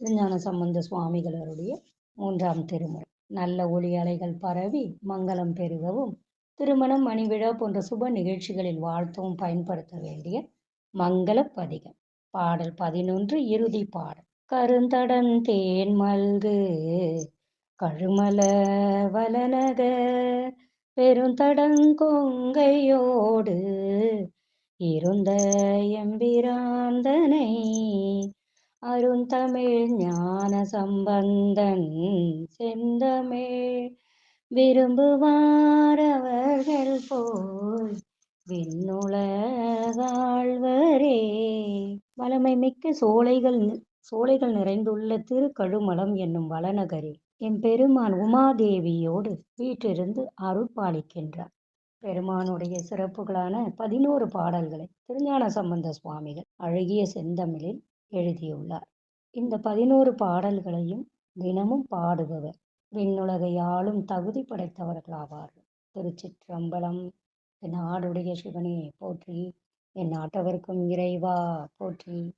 திருஞான சம்பந்த சுவாமிகளருடைய மூன்றாம் திருமுறை. நல்ல ஒளி அலைகள் பரவி மங்களம் பெருகவும் திருமணம் மணிவிழா போன்ற சுப நிகழ்ச்சிகளில் வாழ்த்தவும் பயன்படுத்த வேண்டிய மங்கள பதிகம். பாடல் பதினொன்று இறுதி பாடல். கருந்தடன் தேன் மல்கு கழுமல வலனக பெருந்தடங்கொங்கையோடு இருந்த எம்பிராந்தனை அருந்தமிழ் ஞான சம்பந்தன் செந்தமிழ் விரும்புவாரவர்கள் போல் போல் விண்ணுலகாழ்வரே. வளமை மிக்க சோலைகள் சோலைகள் நிறைந்துள்ள திருக்கழுமலம் என்னும் வளநகரில் எம்பெருமான் உமாதேவியோடு வீற்றிருந்து அருள்பாலிக்கின்றார். பெருமானுடைய சிறப்புகளான பதினோரு பாடல்களை திருஞான சம்பந்த சுவாமிகள் அழகிய செந்தமிழில் எழுதியுள்ளார். இந்த பதினோரு பாடல்களையும் தினமும் பாடுபவர். விண்ணுலகை ஆளும் தகுதி படைத்தவர்களாவார்கள். திருச்சிற்றம்பலம் என் நாடுடைய சிவனே போற்றி. என் நாட்டவர்க்கும் இறைவா போற்றி.